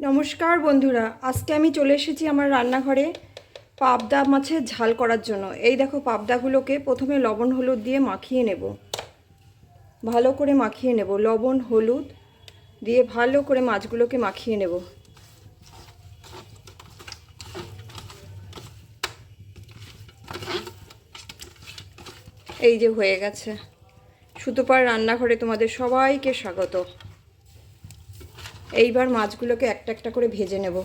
নমস্কার বন্ধুরা, আজকে আমি চলে এসেছি আমার রান্নাঘরে পাবদা মাছের ঝাল করার জন্য। এই দেখো পাবদাগুলোকে প্রথমে লবণ হলুদ দিয়ে মাখিয়ে নেব। ভালো করে মাখিয়ে নেব। লবণ, হলুদ দিয়ে ভালো করে মাছগুলোকে মাখিয়ে নেব। এই যে হয়ে গেছে। সুতোপার রান্নাঘরে তোমাদের সবাইকে স্বাগত। এইবার মাছগুলোকে একটা একটা করে ভেজে নেব।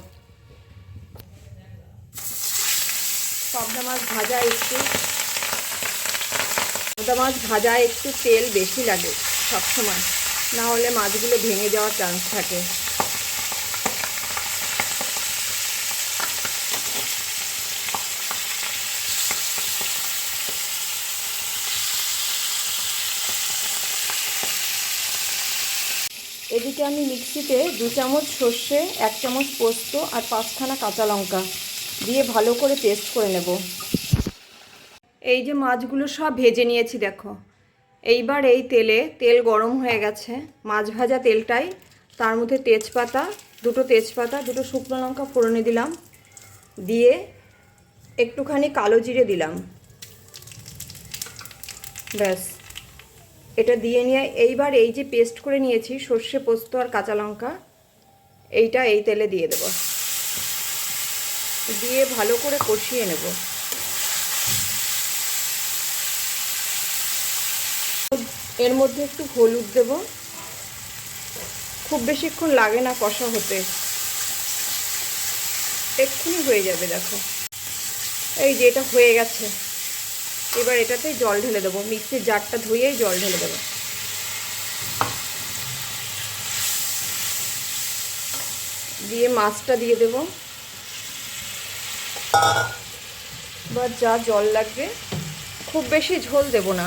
পাবদা মাছ ভাজা একটু। পাবদা মাছ ভাজা একটু তেল বেশি লাগে সবসময়। না হলে মাছগুলো ভেঙে যাওয়ার চান্স থাকে। এদিকে আমি মিক্সিতে দু চামচ সর্ষে, এক চামচ পোস্ত আর পাঁচখানা কাঁচা লঙ্কা দিয়ে ভালো করে পেস্ট করে নেব। এই যে মাছগুলো সব ভেজে নিয়েছি দেখো। এইবার এই তেলে তেল গরম হয়ে গেছে। মাছ ভাজা তেলটাই, তার মধ্যে তেজপাতা, দুটো তেজপাতা, দুটো শুকনো লঙ্কা ফোড়নে দিলাম। দিয়ে একটুখানি কালো জিরে দিলাম। ব্যাস। এটা দিয়ে নিয়ে, এইবার এই যে পেস্ট করে নিয়েছি, সর্ষে পোস্ত আর কাঁচা লঙ্কা, এইটা এই তেলে দিয়ে দেব। দিয়ে ভালো করে কষিয়ে নেব। এর মধ্যে একটু হলুদ দেব। খুব বেশিক্ষণ লাগে না কষা হতে। এক্ষুনি হয়ে যাবে, দেখো। এই যে এটা হয়ে গেছে। এবার এটাতে জল ঢেলে দেবো। মিক্সির জারটা ধুয়েই জল ঢেলে দেবো। দিয়ে মাছটা দিয়ে দেব। বা যা জল লাগবে, খুব বেশি ঝোল দেব না।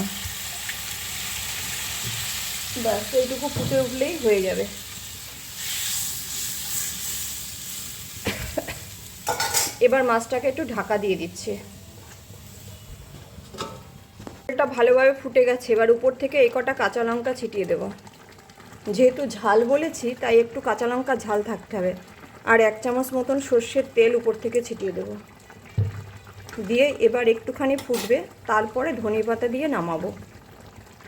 ব্যাস, এইটুকু ফুটে উঠলেই হয়ে যাবে। এবার মাছটাকে একটু ঢাকা দিয়ে দিচ্ছি। ঝালটা ভালোভাবে ফুটে গেছে, এবার উপর থেকে এই কটা কাঁচা লঙ্কা ছিটিয়ে দেব। যেহেতু ঝাল বলেছি, তাই একটু কাঁচা লঙ্কা ঝাল থাকতে হবে। আর এক চামচ মতন সর্ষের তেল উপর থেকে ছিটিয়ে দেব। দিয়ে এবার একটুখানি ফুটবে, তারপরে ধনে পাতা দিয়ে নামাবো।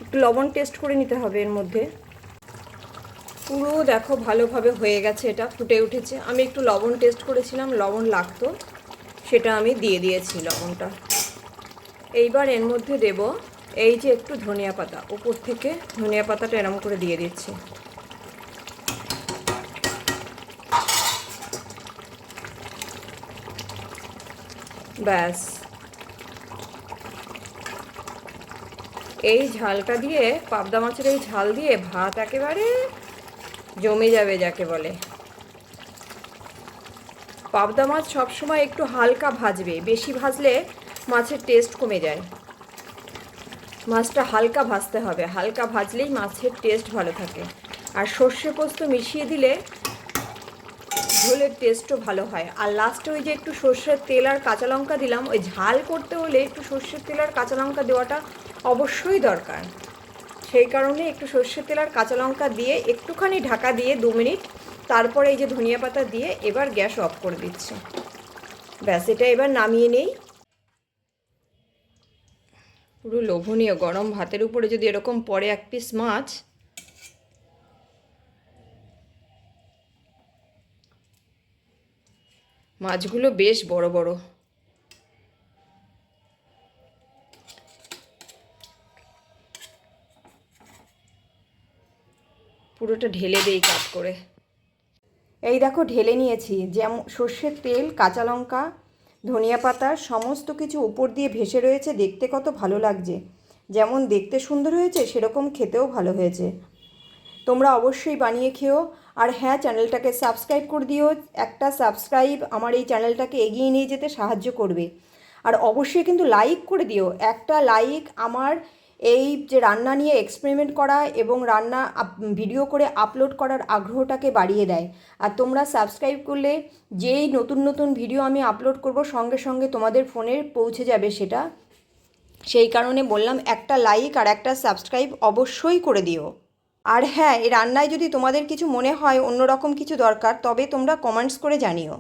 একটু লবণ টেস্ট করে নিতে হবে এর মধ্যে। পুরো দেখো ভালোভাবে হয়ে গেছে, এটা ফুটে উঠেছে। আমি একটু লবণ টেস্ট করেছিলাম, লবণ লাগতো, সেটা আমি দিয়ে দিয়েছি লবণটা। এইবার এর মধ্যে দেব এই যে একটু ধনিয়া পাতা। উপর থেকে ধনিয়া পাতাটা এরম করে দিয়ে দিচ্ছি। ব্যাস। এই ঝালটা দিয়ে, পাবদা মাছের এই ঝাল দিয়ে ভাত একেবারে জমে যাবে যাকে বলে। পাবদা মাছ সবসময় একটু হালকা ভাজবে। বেশি ভাজলে মাছের টেস্ট কমে যায়। মাছটা হালকা ভাজতে হবে। হালকা ভাজলেই মাছের টেস্ট ভালো থাকে। আর সর্ষে পোস্ত মিশিয়ে দিলে ঝোলের টেস্টও ভালো হয়। আর লাস্টে ওই যে একটু সর্ষের তেল আর কাঁচা লঙ্কা দিলাম, ওই ঝাল করতে হলে একটু সর্ষের তেল আর কাঁচা লঙ্কা দেওয়াটা অবশ্যই দরকার। সেই কারণে একটু সর্ষের তেল আর কাঁচা লঙ্কা দিয়ে একটুখানি ঢাকা দিয়ে দু মিনিট তারপরে এই যে ধনিয়া পাতা দিয়ে এবার গ্যাস অফ করে দিচ্ছি। ব্যাস, এটা এবার নামিয়ে নেই। পুরো লোভনীয় গরম ভাতের উপরে যদি এরকম পরে এক পিস মাছ। মাছগুলো বেশ বড় বড়। পুরোটা ঢেলে দেই কাট করে। এই দেখো ঢেলে নিয়েছি যেমন সর্ষের তেল, কাঁচা লঙ্কা, ধনিয়া পাতা, সমস্ত কিছু উপর দিয়ে ভেসে রয়েছে, দেখতে কত ভালো লাগছে। যেমন দেখতে সুন্দর হয়েছে, সেরকম খেতেও ভালো হয়েছে। তোমরা অবশ্যই বানিয়ে খেও। আর হ্যাঁ চ্যানেলটাকে সাবস্ক্রাইব করে দিও। একটা সাবস্ক্রাইব আমার এই চ্যানেলটাকে এগিয়ে নিয়ে যেতে সাহায্য করবে। আর অবশ্যই কিন্তু লাইক করে দিও। একটা লাইক আমার এই যে রান্না নিয়ে এক্সপেরিমেন্ট করা এবং রান্না ভিডিও করে আপলোড করার আগ্রহটাকে বাড়িয়ে দেয়। আর তোমরা সাবস্ক্রাইব করলে যেই নতুন নতুন ভিডিও আমি আপলোড করব, সঙ্গে সঙ্গে তোমাদের ফোনে পৌঁছে যাবে সেটা। সেই কারণে বললাম, একটা লাইক আর একটা সাবস্ক্রাইব অবশ্যই করে দিও। আর হ্যাঁ এই রান্নায় যদি তোমাদের কিছু মনে হয়, অন্যরকম কিছু দরকার, তবে তোমরা কমেন্টস করে জানিও।